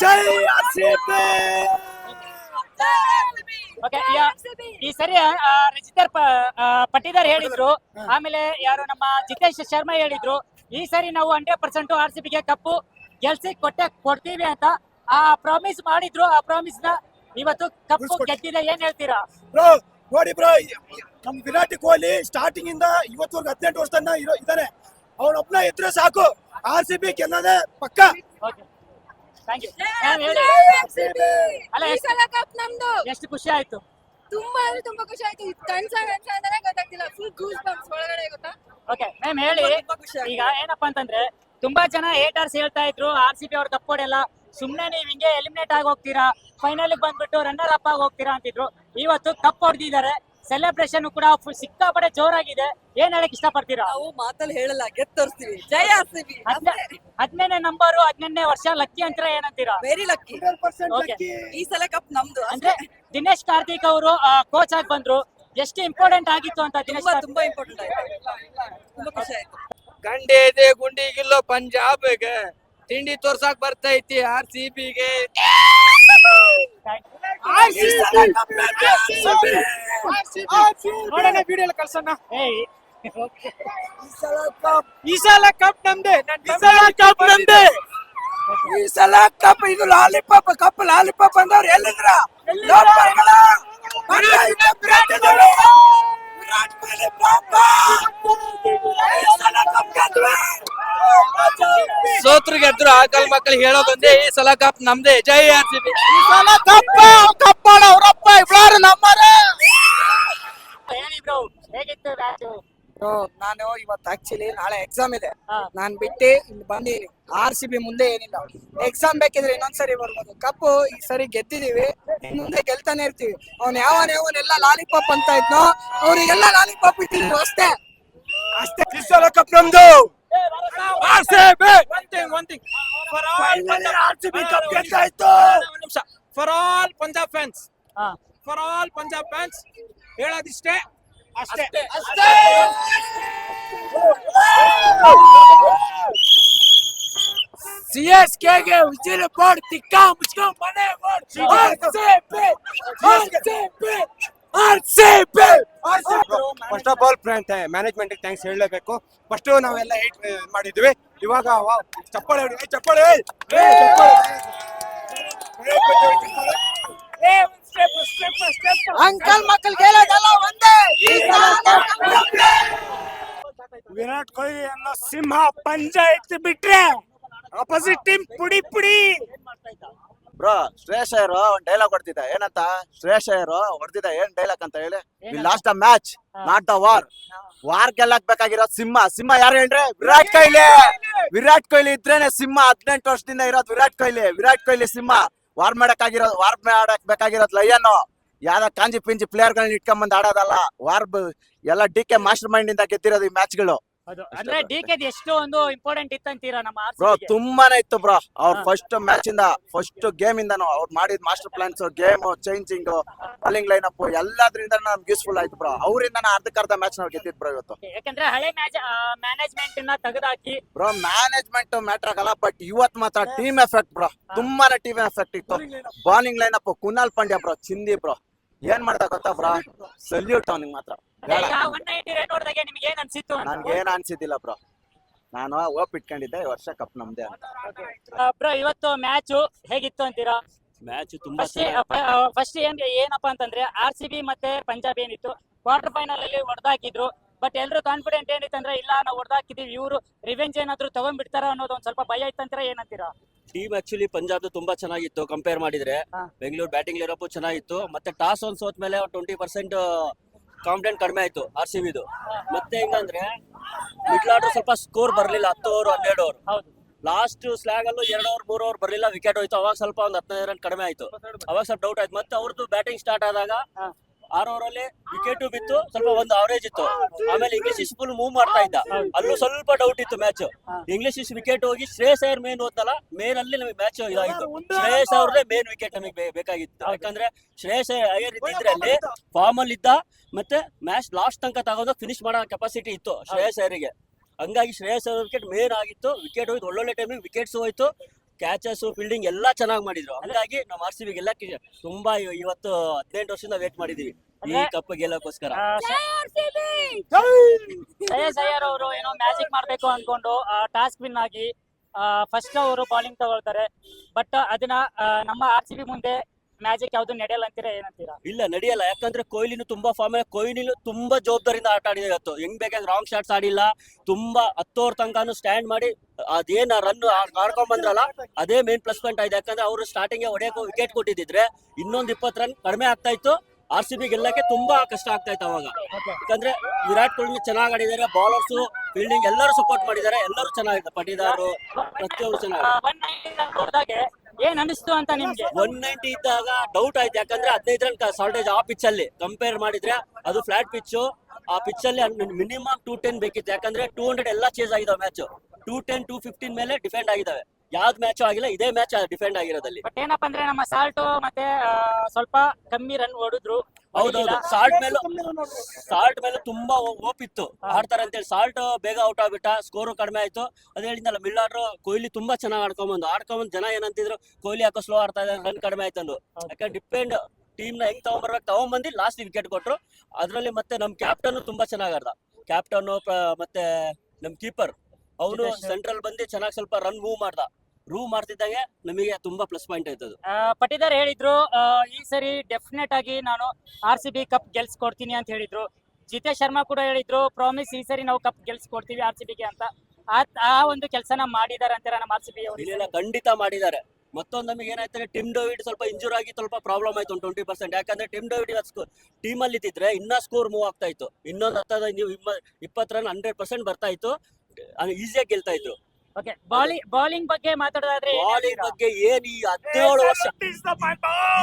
ಜೈ ಆರ್ ಸಿ ಬಿ ಓಕೆ ಈ ಸರಿ ಆ, ರಜಿತರ್ ಪ- ಆ, ಪಟ್ಟಿದಾರ್ ಹೇಳಿದ್ರು. ಆಮೇಲೆ ಯಾರು ನಮ್ಮ ಜಿತೇಶ್ ಶರ್ಮಾ ಹೇಳಿದ್ರು. ಈ ಸರಿ ನಾವು ಹಂಡ್ರೆಡ್ ಪರ್ಸೆಂಟ್ ಆರ್ ಸಿ ಬಿಗೆ ಕಪ್ಪು ಗೆಲ್ಸಿ ಕೊಟ್ಟೆ ಕೊಡ್ತೀವಿ ಅಂತ ಆ ಪ್ರಾಮಿಸ್ ಮಾಡಿದ್ರು. ಆ ಪ್ರಾಮಿಸ್ನ ಇವತ್ತು ಕಪ್ಪು. ಗೆದ್ದಿದೆ. ಏನ್ ಹೇಳ್ತೀರಾ? ಬ್ರೋ ನೋಡಿ ಬ್ರೋ ನಮ್ ವಿರಾಟ್ ಕೊಹ್ಲಿ ಸ್ಟಾರ್ಟಿಂಗ್ ಇಂದ ಇವತ್ತವರೆಗೂ ಹದಿನೆಂಟು ವರ್ಷದನ್ನ ಇರೋ ಇದಾನೆ. ಅವನೊಬ್ನ ಇದ್ರೆ ಸಾಕು. ಆರ್ ಸಿ ಬಿ ಗೆಲ್ಲದೆ ಪಕ್ಕ. ಓಕೆ ಥ್ಯಾಂಕ್ ಯು ಅಲ್ಲ ಈ ಎಷ್ಟು ಸಲ ಕಪ್ ನಮ್ದು. ಎಷ್ಟು ಖುಷಿ ಆಯ್ತು? ತುಂಬಾ ಅಂದ್ರೆ ತುಂಬಾ ಖುಷಿ ಆಯ್ತು. ಇದು ಕನ್ಸ ಕನ್ಸ ಅಂತಾನೆ ಗೊತ್ತಾಗ್ತಿಲ್ಲ. ಫುಲ್ ಗೂಸ್ ಬಂಪ್ಸ್ ಒಳಗಡೆ ಗೊತ್ತಾ? ಓಕೆ ಮ್ಯಾಮ್ ಹೇಳಿ. ಈಗ ಏನಪ್ಪಾ ಅಂತಂದ್ರೆ ತುಂಬಾ ಜನ ಹೇಟರ್ಸ್ ಹೇಳ್ತಾ ಇದ್ರು. ಆರ್ ಸಿ ಬಿ ಅವ್ರ ಕಪ್ ಹೊಡೆಯಲ್ಲ ಸುಮ್ನೆ ನೀವ್ ಹಿಂಗೆ ಎಲಿಮಿನೇಟ್ ಆಗಿ ಹೋಗ್ತೀರಾ ಫೈನಲ್ ಬಂದ್ಬಿಟ್ಟು ರನ್ನರ್ ಅಪ್ ಆಗಿ ಹೋಗ್ತೀರಾ ಅಂತಿದ್ರು. ಇವತ್ತು ಕಪ್ ಹೊಡೆದಿದ್ದಾರೆ. ಸೆಲೆಬ್ರೇಷನ್ ಕೂಡ ಸಿಕ್ಕಾಪಡೆ ಜೋರಾಗಿದೆ. ಏನ್ ಹೇಳಕ್ ಇಷ್ಟಪಡ್ತೀರಾ? ನಾವು ಮಾತಲ್ಲಿ ಹೇಳಲ್ಲ ಗೆದ್ದು ತೋರಿಸ್ತೀವಿ. ಜಯ ಆರ್ ಸಿ ಬಿ ಹದಿನೈದನೇ ನಂಬರ್ ಹದಿನೆಂಟನೇ ವರ್ಷ ಲಕ್ಕಿ ಅಂತೀರಾ ಏನಂತೀರಾ? Very lucky Okay. ಈ ಸಲ ಕಪ್ ನಮ್ದು. ಅಂದ್ರೆ ದಿನೇಶ್ ಕಾರ್ತಿಕ್ ಅವರು ಕೋಚ್ ಆಗಿ ಬಂದ್ರು. ಎಷ್ಟು ಇಂಪಾರ್ಟೆಂಟ್ ಆಗಿತ್ತು ಅಂತ ದಿನೇಶ್ ತುಂಬಾ ಕಾರ್ತಿಕ್? ತುಂಬಾ ಇಂಪಾರ್ಟೆಂಟ್ ಆಯ್ತು. ತುಂಬಾ ಖುಷಿ ಆಯ್ತು. ಗಂಡೆ ಇದೆ ಗುಂಡಿಗಿಲ್ಲೋ ಪಂಜಾಬ್ಗೆ. ತಿಂಡಿ ತೋರ್ಸಾಕ್ ಬರ್ತೈತಿ ಆರ್ ಸಿ ಬಿಗೆ ನೋಡೋಣ ವಿಡಿಯೋ ಕಳ್ಸೋಣ ಈ ಸಲ ಕಪ್ ನಮ್ದೆ. ಕಪ್ ನಮ್ದೆ. ಈ ಸಲ ಕಪ್ ಇದು ಲಾಲಿಪಾಪ್ ಕಪ್ ಲಾಲಿಪಾಪ್ ಅಂದವ್ರು ಎಲ್ಲಿದ್ರ? ಸೋತ್ರು ಗೆದ್ರು ಆಕಲ್ ಮಕ್ಕಳು ಹೇಳೋದೊಂದೇ ಈ ಸಲ ಕಪ್ ನಮ್ದೇ ಜೈ ಆರ್ ಸಿ ಬಿ. ಈ ಸಲ ಕಪ್ ಕಪ್ ಅವರಪ್ಪ ಇಬ್ರಾರು ನಮ್ಮರೇ ಹೇಳಿ ಬ್ರೋ ಹೇಗಿತ್ತು ಮ್ಯಾಚ್ ನಾನು ಇವತ್ತು ಆಕ್ಚುಲಿ ನಾಳೆ ಎಕ್ಸಾಮ್ ಇದೆ. ನಾನ್ ಬಿಟ್ಟು ಇಲ್ಲಿ ಬಂದಿದ್ದೀನಿ ಆರ್ ಸಿ ಬಿ ಮುಂದೆ ಏನಿಲ್ಲ. ಎಕ್ಸಾಮ್ ಬೇಕಿದ್ರೆ ಇನ್ನೊಂದ್ಸರಿ ಬರ್ಬೋದು. ಕಪ್ಪು ಈ ಸರಿ ಗೆದ್ದಿದೀವಿ ಇನ್ ಮುಂದೆ ಗೆಲ್ತಾನೆ ಇರ್ತೀವಿ. ಅವ್ನ್ ಯಾವನ್ ಯಾವನೆಲ್ಲ ಲಾಲಿಪಾಪ್ ಅಂತ ಇದ್ನೋ ಅವ್ರಿಗೆಲ್ಲ ಲಾಲಿಪಾಪ್ ಇಟ್ಟಿದ್ರು ಅಷ್ಟೇ. ಅಷ್ಟೇ. ಈ ಸಲ ಕಪ್ ನಮ್ದು R C B one thing one thing for all R C B cup ಗೆದ್ದಾಯ್ತು. For all Punjab fans ಹಾ. ಫಾರ್ ಆಲ್ ಪಂಜಾಬ್ ಫ್ಯಾನ್ಸ್ ಹೇಳೋದಿಷ್ಟೇ. ಅಷ್ಟೇ. ಸಿ ಎಸ್ ಕೆಗೆ ಉಜಿರು ಬೋರ್ಡ್ ತಿಕ್ಕ ಮುಚ್ಕೊಂಡ್ ಮನೆ first of all management thanks ಹೇಳಲೇಬೇಕು. ಫಸ್ಟ್ ನಾವೆಲ್ಲ ಹೇಟ್ ಮಾಡಿದ್ವಿ. ಇವಾಗ ಚಪ್ಪಾಳೆ ಚಪ್ಪಾಳೆ. ಅಂಕಲ್ ಮಕ್ಕಳಿಗೆ ಹೇಳೋದಲ್ಲ ಒಂದೇ. ವಿರಾಟ್ ಕೊಹ್ಲಿ ಅನ್ನೋ ಸಿಂಹ ಪಂಚಾಯತ್ ಬಿಟ್ರೆ ಅಪೋಸಿಟ್ ಟೀಮ್ ಪುಡಿ ಪುಡಿ. ಬ್ರೋ ಶ್ರೇಯಸ್ ಅಯ್ಯರು ಒಂದ್ ಡೈಲಾಗ್ ಹೊಡ್ತಿದ್ದ. ಏನಂತ? ಶ್ರೇಯಸ್ ಅಯ್ಯರು ಹೊಡ್ತಿದ್ದ. ಏನ್ ಡೈಲಾಗ್ ಅಂತ ಹೇಳಿ? Last the match not the war war ಗೆಲ್ಲಕ್ ಬೇಕಾಗಿರೋದು ಸಿಂಹ. ಸಿಂಹ ಯಾರು ಹೇಳ್ರೆ? ವಿರಾಟ್ ಕೊಹ್ಲಿ. ವಿರಾಟ್ ಕೊಹ್ಲಿ ಇದ್ರೇನೆ ಸಿಂಹ ಹದಿನೆಂಟು ವರ್ಷದಿಂದ ಇರೋದು ವಿರಾಟ್ ಕೊಹ್ಲಿ. ವಿರಾಟ್ ಕೊಹ್ಲಿ ಸಿಂಹ. ವಾರ್ ಮಾಡಕ್ ವಾರ್ಮ್ ವಾರ್ ಮಾಡಕ್ ಬೇಕಾಗಿರೋದು ಲಯನ್. ಯಾವ ಕಾಂಜಿ ಪಿಂಜಿ ಪ್ಲೇಯರ್ಗಳನ್ನ ಗಳನ್ನ ಇಟ್ಕೊಂಡ್ ಬಂದ್ ಆಡೋದಲ್ಲ. ವಾರ್ ಎಲ್ಲ ಡಿ ಕೆ ಮಾಸ್ಟರ್ ಮೈಂಡ್ ಇಂದ ಗೆದ್ದಿರೋದು ಈ ಮ್ಯಾಚ್ ಅದು ಅಂದ್ರೆ ಡಿ ಕೆ ಎಷ್ಟು ಒಂದು ಇಂಪಾರ್ಟೆಂಟ್ ಇತ್ತಂತೀರಾ ನಮ್ಮ ಬ್ರೋ ತುಂಬಾನೇ ಇತ್ತು ಬ್ರೋ ಅವ್ರ ಹಾ. ಫಸ್ಟ್ ಮ್ಯಾಚ್ ಇಂದ ಫಸ್ಟ್ ಗೇಮ್ ಇಂದನು ಅವ್ರು ಮಾಡಿದ master plans game changing bowling line up ಎಲ್ಲದ್ರಿಂದ ನಮ್ಗೆ ಯೂಸ್ಫುಲ್ ಆಯ್ತು ಬ್ರೋ ಅವರಿಂದ ಅರ್ಧಕ್ಕರ್ಧ ಮ್ಯಾಚ್ ನಾವು ಗೆದ್ದಿದ್ ಬ್ರೋ ಇವತ್ತು. ಯಾಕಂದ್ರೆ ಹಳೆ ಮ್ಯಾಚ್ ಮ್ಯಾನೇಜ್ಮೆಂಟ್ನ ತೆಗೆದಾಕಿ. ಬ್ರೋ ಮ್ಯಾನೇಜ್ಮೆಂಟ್ ಮ್ಯಾಟರ್ ಆಗಲ್ಲ ಬಟ್ ಇವತ್ ಮಾತ್ರ ಟೀಮ್ ಎಫೆಕ್ಟ್ ಬ್ರೋ ತುಂಬಾನೇ ಟೀಮ್ ಎಫೆಕ್ಟ್ ಇತ್ತು. Bowling line up Krunal Pandya bro ಚಿಂದಿ ಬ್ರೋ ಏನ್ ಮಾಡ್ದ ಗೊತ್ತಾ ಬ್ರಾ? ಸಲ್ಯೂಟ್ ಅವ್ನಿಗೆ ಮಾತ್ರ. ಹೊಡೆದಾಗ ನಿಮ್ಗೆ ಏನ್ ಅನ್ಸಿತ್ತು ನನ್ಗೆ ಏನ್ ಅನ್ಸಿದ್ದಿಲ್ಲ ಬ್ರೋ. ನಾನು ಓಪ್ ಇಟ್ಕೊಂಡಿದ್ದೆ ಈ ವರ್ಷ ಕಪ್ ನಮ್ದೇ ಅಂತ. ಬ್ರೋ ಇವತ್ತು ಮ್ಯಾಚ್ ಹೇಗಿತ್ತು ಅಂತೀರಾ? ಮ್ಯಾಚ್ ತುಂಬಾ ಫಸ್ಟ್ ಫಸ್ಟ್ ಏನ್ ಏನಪ್ಪಾ ಅಂತಂದ್ರೆ ಆರ್ ಸಿ ಬಿ ಮತ್ತೆ ಪಂಜಾಬ್ ಏನಿತ್ತು ಕ್ವಾರ್ಟರ್ ಫೈನಲ್ ಅಲ್ಲಿ ಹೊಡೆದಾಕಿದ್ರು ಬಟ್ ಎಲ್ರು ಕಾನ್ಫಿಡೆಂಟ್ ಏನಿತ್ತಂದ್ರೆ ಇಲ್ಲ ನಾವು ಹೊಡೆದಾಕಿದೀವಿ ಇವರು ರಿವೆಂಜ್ ಏನಾದ್ರು ತಗೊಂಡ್ಬಿಡ್ತಾರ ಅನ್ನೋದು ಒಂದ್ ಸ್ವಲ್ಪ ಭಯ ಇತ್ತಂದ್ರೆ ಏನಂತೀರಾ? ಟೀಮ್ ಆಕ್ಚುಲಿ ಪಂಜಾಬ್ ತುಂಬಾ ಚೆನ್ನಾಗಿತ್ತು. ಕಂಪೇರ್ ಮಾಡಿದ್ರೆ. ಬೆಂಗಳೂರು ಬ್ಯಾಟಿಂಗ್ ಲಿರಪ್ಪು ಚೆನ್ನಾಗಿತ್ತು. ಮತ್ತೆ ಟಾಸ್ ಒಂದ್ ಸೋತ್ ಮೇಲೆ ಟ್ವೆಂಟಿ ಪರ್ಸೆಂಟ್ ಕಾನ್ಫಿಡೆಂಟ್ ಕಡಿಮೆ ಆಯ್ತು ಆರ್ ಸಿ ಬಿದು ಮತ್ತೆ ಹೆಂಗಂದ್ರೆ ಮಿಡ್ಲ್ ಆರ್ಡರ್ ಸ್ವಲ್ಪ ಸ್ಕೋರ್ ಬರ್ಲಿಲ್ಲ ಹತ್ತು ಓವರ್ ಹನ್ನೆರಡು ಓವರ್ ಲಾಸ್ಟ್ ಸ್ಲಾಗ್ ಅಲ್ಲೂ ಎರಡು ಓವರ್ ಮೂರು ಓವರ್ ಬರ್ಲಿಲ್ಲ ವಿಕೆಟ್ ಹೋಯ್ತು. ಅವಾಗ ಸ್ವಲ್ಪ ಒಂದ್ ಹದಿನೈದು ರನ್ ಕಡಿಮೆ ಆಯ್ತು. ಅವಾಗ ಸ್ವಲ್ಪ ಡೌಟ್ ಆಯ್ತು. ಮತ್ತೆ ಅವ್ರದ್ದು ಬ್ಯಾಟಿಂಗ್ ಸ್ಟಾರ್ಟ್ ಆದಾಗ. ಆರು ಓವರ್ ಅಲ್ಲಿ ವಿಕೆಟ್ ಬಿತ್ತು, ಸ್ವಲ್ಪ ಒಂದು ಅವರೇಜ್ ಇತ್ತು. ಆಮೇಲೆ ಇಂಗ್ಲಿಷ್ ಇಸ್ ಫುಲ್ ಮೂವ್ ಮಾಡ್ತಾ ಇದ್ದ. ಅಲ್ಲೂ ಸ್ವಲ್ಪ ಡೌಟ್ ಇತ್ತು ಮ್ಯಾಚ್ ಇಂಗ್ಲಿಷ್ ಇಸ್ ವಿಕೆಟ್ ಹೋಗಿ ಶ್ರೇಯಸ್ ಅಯ್ಯರ್ ಮೇನ್ ಹೋದ್ನಲ್ಲ ಮೇನ್ ಅಲ್ಲಿ ನಮಗೆ ಮ್ಯಾಚ್ ಇದಾಗಿತ್ತು. ಶ್ರೇಯಸ್ ಅವ್ರದೇ ಮೇನ್ ವಿಕೆಟ್ ನಮಗೆ ಬೇಕಾಗಿತ್ತು. ಯಾಕಂದ್ರೆ ಶ್ರೇಯಸ್ ಅಯ್ಯರ್ ಇದ್ದಿದ್ರೆ ಅಲ್ಲಿ ಫಾರ್ಮ್ ಅಲ್ಲಿ ಇದ್ದ, ಮತ್ತೆ ಮ್ಯಾಚ್ ಲಾಸ್ಟ್ ತನಕ ತಗೋದ ಫಿನಿಶ್ ಮಾಡೋ ಕೆಪಾಸಿಟಿ ಇತ್ತು ಶ್ರೇಯಸ್ ಅಯ್ಯರಿಗೆ ಹಂಗಾಗಿ ಶ್ರೇಯಸ್ ಅವ್ರ ವಿಕೆಟ್ ಮೇನ್ ಆಗಿತ್ತು. ವಿಕೆಟ್ ಹೋಯ್ತು ಒಳ್ಳೊಳ್ಳೆ ಟೈಮಿಗೆ ವಿಕೆಟ್ಸ್ ಹೋಯ್ತು. ಕ್ಯಾಚಸ್ ಫೀಲ್ಡಿಂಗ್ ಎಲ್ಲ ಚೆನ್ನಾಗಿ ಮಾಡಿದ್ರು. ಹಾಗಾಗಿ ನಮ್ಮ ಆರ್ ಸಿ ಬಿ ಗೆಲ್ಲಕ್ಕೆ ತುಂಬಾ ಇವ- ಇವತ್ತು ಹದಿನೆಂಟು ವರ್ಷದಿಂದ ವೇಟ್ ಮಾಡಿದೀವಿ. ಈ ಕಪ್ ಗೆಲ್ಲಕ್ಕೋಸ್ಕರ. ಅವರು ಏನೋ ಮ್ಯಾಜಿಕ್ ಮಾಡ್ಬೇಕು ಅನ್ಕೊಂಡು ಟಾಸ್ಕ್ ವಿನ್ ಆಗಿ ಫಸ್ಟ್ ಅವರು ಬೌಲಿಂಗ್ ತಗೊಳ್ತಾರೆ. ಬಟ್ ಅದನ್ನ ನಮ್ಮ ಆರ್ ಸಿ ಬಿ ಮುಂದೆ ಮ್ಯಾಜಿಕ್ ಯಾವ್ದು ನಡೆಯಲ್ಲ ಅಂತೀರಾ ಏನಂತೀರಾ? ಇಲ್ಲ ನಡೆಯಲ್ಲ. ಯಾಕಂದ್ರೆ ಕೊಹ್ಲಿನೂ ತುಂಬಾ ಫಾರ್ಮ್ ಕೊಹ್ಲಿನು ತುಂಬಾ ಜವಾಬ್ದಾರಿಯಿಂದ ಆಟ ಆಡಿದೆ ಇವತ್ತು. ಹೆಂಗ್ ಬೇಕಾದ್ರೆ ರಾಂಗ್ ಶಾಟ್ಸ್ ಆಡಿಲ್ಲ. ತುಂಬಾ ಹತ್ತೋರ್ ತನಕನು ಸ್ಟ್ಯಾಂಡ್ ಮಾಡಿ ಅದೇನ ರನ್ ಆಡ್ಕೊಂಡ್ ಬಂದ್ರಲ್ಲ ಅದೇ ಮೇನ್ ಪ್ಲಸ್ ಪಾಯಿಂಟ್ ಆಗಿದೆ ಯಾಕಂದ್ರೆ ಅವರು ಸ್ಟಾರ್ಟಿಂಗ್ ಹೊಡೆಯಕ್ಕೆ ವಿಕೆಟ್ ಕೊಟ್ಟಿದ್ರೆ ಇನ್ನೊಂದ್ ಇಪ್ಪತ್ತು ರನ್ ಕಡಿಮೆ ಆಗ್ತಾ ಇತ್ತು. ಆರ್ ಸಿ ಬಿ ಗೆಲ್ಲಕ್ಕೆ ತುಂಬಾ ಕಷ್ಟ ಆಗ್ತಾ ಇತ್ತು ಅವಾಗ. ಯಾಕಂದ್ರೆ ವಿರಾಟ್ ಕೊಹ್ಲಿ ಚೆನ್ನಾಗಿ ಆಡಿದ್ದಾರೆ. ಬೌಲರ್ಸ್ ಫೀಲ್ಡಿಂಗ್ ಎಲ್ಲರೂ ಸಪೋರ್ಟ್ ಮಾಡಿದ್ದಾರೆ. ಎಲ್ಲರೂ ಚೆನ್ನಾಗಿದೆ ಪಟಿದಾರು ಪ್ರತಿಯೊಬ್ಬರು ಚೆನ್ನಾಗಿದೆ ಏನ್ ಅನಿಸ್ತು ಅಂತ ನಿಮ್ಗೆ? ಒನ್ ನೈಂಟಿ ಇದ್ದಾಗ ಡೌಟ್ ಆಯ್ತು. ಯಾಕಂದ್ರೆ ಹದಿನೈದು ರನ್ ಶಾರ್ಟೇಜ್ ಆ ಪಿಚ್ ಅಲ್ಲಿ. ಕಂಪೇರ್ ಮಾಡಿದ್ರೆ ಅದು ಫ್ಲಾಟ್ ಪಿಚ್ ಆ ಪಿಚ್ ಅಲ್ಲಿ ಮಿನಿಮಮ್ ಟೂ ಟೆನ್ ಬೇಕಿತ್ತು. ಯಾಕಂದ್ರೆ ಟೂ ಹಂಡ್ರೆಡ್ ಎಲ್ಲ ಚೇಂಜ್ ಆಗಿದಾವೆ match two ten two fifteen ಮೇಲೆ ಡಿಫೆಂಡ್ ಆಗಿದಾವೆ. ಯಾವ್ದು ಮ್ಯಾಚ್ ಆಗಿಲ್ಲ ಇದೇ ಮ್ಯಾಚ್ ಡಿಫೆಂಡ್ ಆಗಿರೋದಲ್ಲಿ. ಬಟ್ ಏನಪ್ಪಾ ಅಂದ್ರೆ ನಮ್ಮ ಸಾಲ್ಟ್ ಮತ್ತೆ ಸ್ವಲ್ಪ ಕಮ್ಮಿ ರನ್ ಹೊಡಿದ್ರು. ಹೌದೌದು. ಸಾಲ್ಟ್ ಮೇಲೆ ಸಾಲ್ಟ್ ಮೇಲೆ ತುಂಬಾ ಓಪ್ ಇತ್ತು ಆಡ್ತಾರೆ ಅಂತೇಳಿ. ಸಾಲ್ಟ್ ಬೇಗ ಔಟ್ ಆಗ್ಬಿಟ್ಟ. ಸ್ಕೋರ್ ಕಡಿಮೆ ಆಯ್ತು. ಅದೇ ಹೇಳಿದ್ನಲ್ಲ ಮಿಲ್ಲಾರ್ ಕೊಹ್ಲಿ ತುಂಬಾ ಚೆನ್ನಾಗಿ ಆಡ್ಕೊಂಬಂದು ಆಡ್ಕೊಂಬಂದು ಜನ ಏನಂತಿದ್ರು ಕೊಹ್ಲಿ ಯಾಕೋ ಸ್ಲೋ ಆಡ್ತಾ ಇದ್ದಾರೆ ರನ್ ಕಡಿಮೆ ಆಯ್ತಂದು ಯಾಕಂದ್ರೆ ಡಿಪೆಂಡ್ ಟೀಮ್ನ ಹೆಂಗ್ ತಗೊಂಡ್ಬರ್ಬೇಕು ತಗೊಂಬಂದಿ ಲಾಸ್ಟ್ ವಿಕೆಟ್ ಕೊಟ್ರು. ಅದ್ರಲ್ಲಿ ಮತ್ತೆ ನಮ್ ಕ್ಯಾಪ್ಟನ್ ತುಂಬಾ ಚೆನ್ನಾಗಿ ಆಡ್ದ. ಕ್ಯಾಪ್ಟನ್ ಮತ್ತೆ ನಮ್ ಕೀಪರ್ ಅವನು ಸೆಂಟ್ರಲ್ ಬಂದು ಚೆನ್ನಾಗಿ ಸ್ವಲ್ಪ ರನ್ ಮೂವ್ ಮಾಡ್ದ. ಮೂವ್ ಮಾಡ್ತಿದ್ದಾಗೆ ನಮಗೆ ತುಂಬಾ ಪ್ಲಸ್ ಪಾಯಿಂಟ್ ಆಯ್ತದು. ಆ, ಪಟಿದಾರ್ ಹೇಳಿದ್ರು ಈ ಸರಿ ಡೆಫಿನೆಟ್ ಆಗಿ ನಾನು ಆರ್ ಸಿ ಬಿ ಕಪ್ ಗೆಲ್ಸ್ಕೊಡ್ತೀನಿ ಅಂತ ಹೇಳಿದ್ರು. ಜಿತೇಶ್ ಶರ್ಮಾ ಕೂಡ ಹೇಳಿದ್ರು ಪ್ರಾಮಿಸ್ ಈ ಸರಿ ನಾವು ಕಪ್ ಗೆಲ್ಸ್ಕೊಡ್ತೀವಿ ಆರ್ ಸಿ ಬಿಗೆ ಅಂತ. ಆ- ಒಂದು ಕೆಲಸನ ಮಾಡಿದಾರೆ ಅಂತಾರೆ ನಮ್ಮ ಆರ್ ಸಿ ಬಿ ಅವರು ಖಂಡಿತ ಮಾಡಿದ್ದಾರೆ ಮತ್ತೊಂದು ನಮಗೆ ಏನಾಯ್ತಂದ್ರೆ ಟಿಮ್ ಡೋವಿಡ್ ಸ್ವಲ್ಪ ಇಂಜೂರ್ ಆಗಿ ಸ್ವಲ್ಪ ಪ್ರಾಬ್ಲಮ್ ಆಯ್ತು ಒಂದು ಟ್ವೆಂಟಿ ಪರ್ಸೆಂಟ್ ಯಾಕಂದ್ರೆ ಟಿಮ್ ಡೇವಿಡ್ ಟೀಮ್ ಅಲ್ಲಿ ಇದ್ದಿದ್ರೆ ಇನ್ನೂ ಸ್ಕೋರ್ ಮೂವ್ ಆಗ್ತಾ ಇತ್ತು. ಇನ್ನೊಂದು ಹತ್ತದ ನೀವು ಇಪ್ಪತ್ತು ರನ್ ಹಂಡ್ರೆಡ್ ಪರ್ಸೆಂಟ್ ಬರ್ತಾ ಇತ್ತು. ಈಸಿಯಾಗಿ ಗೆಲ್ತಾ ಇದ್ರು. ಓಕೆ ಬಾಲಿಂಗ್ ಬಾಲಿಂಗ್ ಬಗ್ಗೆ ಮಾತಾಡೋದಾದ್ರೆ ಬಾಲಿಂಗ್ ಬಗ್ಗೆ ಏನ್ ಈ ಹದಿನೇಳು ವರ್ಷ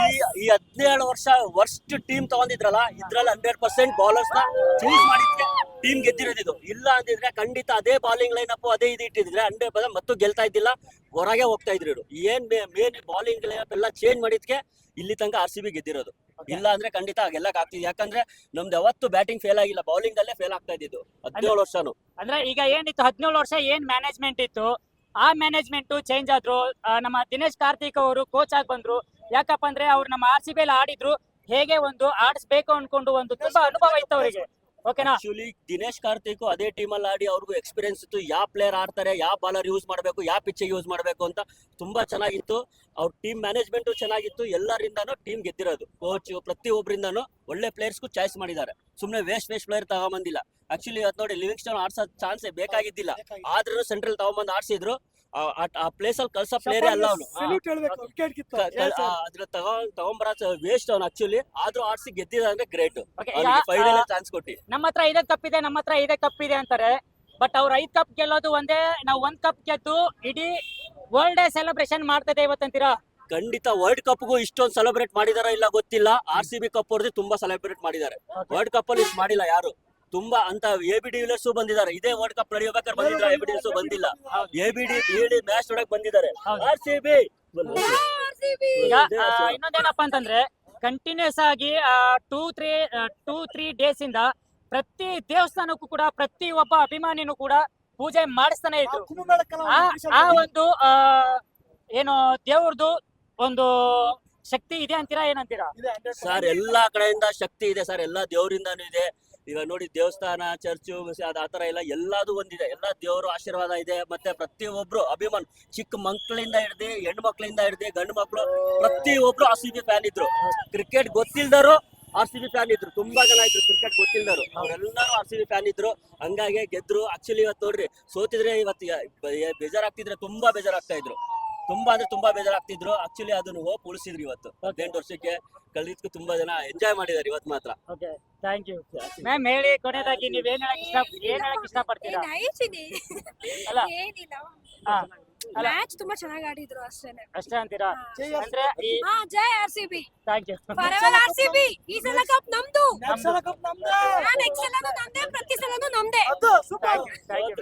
ಈ ಈ ಹದಿನೇಳು ವರ್ಷ ವರ್ಸ್ಟ್ ಟೀಮ್ ತಗೊಂಡಿದ್ರಲ್ಲ ಇದ್ರಲ್ಲಿ ಹಂಡ್ರೆಡ್ ಪರ್ಸೆಂಟ್ ಬೌಲರ್ಸ್ನ ಚೂಸ್ ಮಾಡಿದ್ರೆ ಟೀಮ್ ಗೆದ್ದಿರೋದಿದು ಇಲ್ಲ ಅಂದಿದ್ರೆ ಖಂಡಿತ ಅದೇ ಬಾಲಿಂಗ್ ಲೈನ್ ಅಪ್ ಅದೇ ಇದು ಇಟ್ಟಿದ್ರೆ ಹಂಡ್ರೆಡ್ ಪರ್ಸೆಂಟ್ ಮತ್ತು ಗೆಲ್ತಾ ಇದ್ದಿಲ್ಲ. ಹೊರಗೆ ಹೋಗ್ತಾ ಇದ್ರು ಇವರು. ಏನ್ ಮೇನ್ ಬಾಲಿಂಗ್ ಲೈನ್ ಅಪ್ ಎಲ್ಲ ಚೇಂಜ್ ಮಾಡಿದ್ಕೆ ಇಲ್ಲಿ ತನಕ ಆರ್ ಸಿ ಬಿ ಗೆದ್ದಿರೋದು. ಇಲ್ಲ ಅಂದ್ರೆ ಖಂಡಿತ ಗೆಲ್ಲಕ್ ಆಗ್ತಿದ್. ಯಾಕಂದ್ರೆ ನಮ್ದು ಯಾವತ್ತು ಬ್ಯಾಟಿಂಗ್ ಫೇಲ್ ಆಗಿಲ್ಲ. ಬೌಲಿಂಗ್ ಅಲ್ಲೇ ಫೇಲ್ ಆಗ್ತಾ ಇದ್ದಿದ್ದು ಹದಿನೇಳು ವರ್ಷನು. ಅಂದ್ರೆ ಈಗ ಏನಿತ್ತು? ಹದಿನೇಳು ವರ್ಷ ಏನ್ ಮ್ಯಾನೇಜ್ಮೆಂಟ್ ಇತ್ತು? ಆ ಮ್ಯಾನೇಜ್ಮೆಂಟ್ ಚೇಂಜ್ ಆದ್ರು ನಮ್ಮ ದಿನೇಶ್ ಕಾರ್ತಿಕ್ ಅವರು ಕೋಚ್ ಆಗಿ ಬಂದ್ರು. ಯಾಕಪ್ಪ ಅಂದ್ರೆ ಅವ್ರು ನಮ್ಮ ಆರ್ ಸಿ ಬಿ ಆಡಿದ್ರು. ಹೇಗೆ ಒಂದು ಆಡಿಸ್ಬೇಕು ಅನ್ಕೊಂಡು ಒಂದು ತುಂಬಾ ಅನುಭವ ಇತ್ತು ಅವರಿಗೆ. ಓಕೆನಾ? ಆಕ್ಚುಲಿ ದಿನೇಶ್ ಕಾರ್ತಿಕ್ ಅದೇ ಟೀಮ್ ಅಲ್ಲಿ ಆಡಿ ಅವ್ರಿಗೂ ಎಕ್ಸ್ಪೀರಿಯನ್ಸ್ ಇತ್ತು. ಯಾವ ಪ್ಲೇಯರ್ ಆಡ್ತಾರೆ ಯಾವ ಬಾಲರ್ ಯೂಸ್ ಮಾಡಬೇಕು ಯಾವ ಪಿಚ್ ಯೂಸ್ ಮಾಡಬೇಕು ಅಂತ ತುಂಬಾ ಚೆನ್ನಾಗಿತ್ತು. ಅವ್ರ ಟೀಮ್ ಮ್ಯಾನೇಜ್ಮೆಂಟ್ ಚೆನ್ನಾಗಿತ್ತು. ಎಲ್ಲರಿಂದಾನು ಟೀಮ್ ಗೆದ್ದಿರೋದು. ಕೋಚ್ ಪ್ರತಿ ಪ್ರತಿಯೊಬ್ಬರಿಂದಾನು ಒಳ್ಳೆ ಪ್ಲೇಯರ್ಸ್ಗೂ ಚಾಯ್ಸ್ ಮಾಡಿದ್ದಾರೆ. ಸುಮ್ಮನೆ ವೇಸ್ಟ್ ವೇಸ್ಟ್ ಪ್ಲೇಯರ್ ತಗೊಂಬಂದಿಲ್ಲ. ಆಕ್ಚುಲಿ ಇವತ್ತು ನೋಡಿ ಲಿವಿಂಗ್ ಸ್ಟೋನ್ ಆಡ್ಸೋ ಚಾನ್ಸೇ ಬೇಕಾಗಿದ್ದಿಲ್ಲ. ಆದ್ರೂ ಸೆಂಟ್ರಲ್ ತಗೊಂಬಂದು ಆಡ್ಸಿದ್ರು. ಆ- ಪ್ಲೇಸ್ ಅಲ್ಲಿ ಕಳ್ಸೋ ಪ್ಲೇಯರ್ ಅಲ್ಲ ಅವನು. ಅದ್ರ ತಗೊಂಡ್ ತಗೊಂಬರ ವೇಸ್ಟ್ ಅವ್ನು ಆಕ್ಚುಲಿ ಆದ್ರೂ ಆಡ್ಸಿ ಗೆದ್ದಿದ ಅಂದ್ರೆ ಗ್ರೇಟ್ ಫೈನಲ್ ಚಾನ್ಸ್ ಕೊಟ್ಟಿ. ನಮ್ಮ ಹತ್ರ ಐದೇ ಕಪ್ ಇದೆ ನಮ್ಮ ಹತ್ರ ಕಪ್ ಇದೆ ಅಂತಾರೆ. ಬಟ್ ಅವ್ರ ಐದ್ ಕಪ್ ಗೆಲ್ಲೋದು ಒಂದೇ ನಾವು ಒಂದ್ ಕಪ್ ಗೆದ್ದು ಇಡೀ ವರ್ಲ್ಡ್ ಡೇ ಸೆಲೆಬ್ರೇಷನ್ ಮಾಡ್ತದೆ ಇವತ್ತಂತೀರಾ ಖಂಡಿತ ವರ್ಲ್ಡ್ ಕಪ್ಗೂ ಇಷ್ಟೊಂದು ಸೆಲೆಬ್ರೇಟ್ ಮಾಡಿದಾರ ಇಲ್ಲ ಗೊತ್ತಿಲ್ಲ. ಆರ್ ಸಿ ಬಿ ಕಪ್ ಅವ್ರದ್ದು ತುಂಬಾ ಸೆಲೆಬ್ರೇಟ್ ಮಾಡಿದ್ದಾರೆ. ವರ್ಲ್ಡ್ ಕಪ್ ಅಲ್ಲಿ ಇಷ್ಟು ಮಾಡಿಲ್ಲ ಯಾರು. ತುಂಬಾ ಅಂತ ಎ ಬಿ ಡಿವಿಲಿಯರ್ಸ್ ಬಂದಿದ್ದಾರೆ. ಇದೇ ವರ್ಲ್ಡ್ ಕಪ್ ನಡೆಯಬೇಕಾದ್ರೆ ಬಂದಿದ್ರ ಎ ಬಿ ಡಿವಿಲಿಯರ್ಸ್ ಬಂದಿಲ್ಲ. ಎ ಬಿ ಡಿ ಮ್ಯಾಚ್ ನೋಡಕ್ ಬಂದಿದ್ದಾರೆ. ಆರ್ ಸಿ ಬಿ ಇನ್ನೊಂದೇನಪ್ಪ ಅಂತಂದ್ರೆ ಕಂಟಿನ್ಯೂಸ್ ಆಗಿ two three two three days ಇಂದ ಪ್ರತಿ ದೇವಸ್ಥಾನಕ್ಕೂ ಕೂಡ ಪ್ರತಿ ಒಬ್ಬ ಅಭಿಮಾನಿನೂ ಕೂಡ ಪೂಜೆ ಮಾಡಿಸ್ತಾನೆ ಇದ್ರು. ಆ ಒಂದು ಆ, ಏನು ದೇವ್ರದ್ದು ಒಂದು ಶಕ್ತಿ ಇದೆ ಅಂತೀರಾ ಏನಂತೀರಾ? ಸರ್ ಎಲ್ಲಾ ಕಡೆಯಿಂದ ಶಕ್ತಿ ಇದೆ ಸರ್. ಎಲ್ಲಾ ದೇವರಿಂದಾನು ಇದೆ. ಈಗ ನೋಡಿ ದೇವಸ್ಥಾನ ಚರ್ಚು ಆ ಆತರ ಎಲ್ಲ ಎಲ್ಲಾದು ಒಂದಿದೆ. ಎಲ್ಲ ದೇವರು ಆಶೀರ್ವಾದ ಇದೆ. ಮತ್ತೆ ಪ್ರತಿಯೊಬ್ರು ಅಭಿಮಾನ್. ಚಿಕ್ಕ ಮಕ್ಕಳಿಂದ ಹಿಡ್ದು ಹೆಣ್ಣು ಮಕ್ಕಳಿಂದ ಹಿಡ್ದು ಗಂಡು ಮಕ್ಕಳು ಪ್ರತಿಯೊಬ್ರು ಆರ್ ಸಿ ಬಿ ಫ್ಯಾನ್ ಇದ್ರು. ಕ್ರಿಕೆಟ್ ಗೊತ್ತಿಲ್ದರು ಆರ್ ಸಿ ಬಿ ಫ್ಯಾನ್ ಇದ್ರು. ತುಂಬಾ ಜನ ಇದ್ರು ಕ್ರಿಕೆಟ್ ಗೊತ್ತಿಲ್ದರು. ಅವರೆಲ್ಲರೂ ಆರ್ ಸಿ ಬಿ ಫ್ಯಾನ್ ಇದ್ರು. ಹಂಗಾಗಿ ಗೆದ್ರು. ಆಕ್ಚುಲಿ ಇವತ್ತು ನೋಡ್ರಿ, ಸೋತಿದ್ರೆ ಇವತ್ತು ಬೇಜಾರಾಗ್ತಿದ್ರೆ ತುಂಬಾ ಬೇಜಾರಾಗ್ತಾ ಇದ್ರು. ತುಂಬಾ ಅಂದ್ರೆ ತುಂಬಾ ಬೇಜಾರಾಗ್ತಿದ್ರು. ಆಕ್ಚುಲಿ ಅದನ್ನು ಹೋಪ್ ಉಳಿಸಿದ್ರು ಇವತ್ತು. ಹದಿನೆಂಟು ವರ್ಷಕ್ಕೆ ಕಲಿತ್ಕು ತುಂಬಾ ಜನ ಎಂಜಾಯ್ ಮಾಡಿದಾರೆ ಇವತ್ತು ಮಾತ್ರ. ಓಕೆ ಥ್ಯಾಂಕ್ ಯು ಮ್ಯಾಮ್ ಹೇಳಿ ಕೊನೆಯದಾಗಿ ನೀವ್ ಏನ್ ಹೇಳಕ್ ಇಷ್ಟ ಏನ್ ಹೇಳಕ್ ಇಷ್ಟಪಡ್ತೀರಾ? ಅಲ್ಲ. ಏನಿಲ್ಲ. ಹಾ. ಮ್ಯಾಚ್ ತುಂಬಾ ಚೆನ್ನಾಗಿ ಆಡಿದ್ರು ಅಷ್ಟೇನೆ. ಅಷ್ಟೇ ಅಂತೀರಾ? ಅಂದ್ರೆ ಹಾ ಜೈ R C B thank you forever R C B ಈ ಸಲ ಕಪ್ ನಮ್ದು. ನಮ್ದು. ನೆಕ್ಸ್ಟ್ ಸಲನು ನಮ್ದೇ ಪ್ರತಿ ಸಲನು ನಮ್ದೇ. Thank you thank you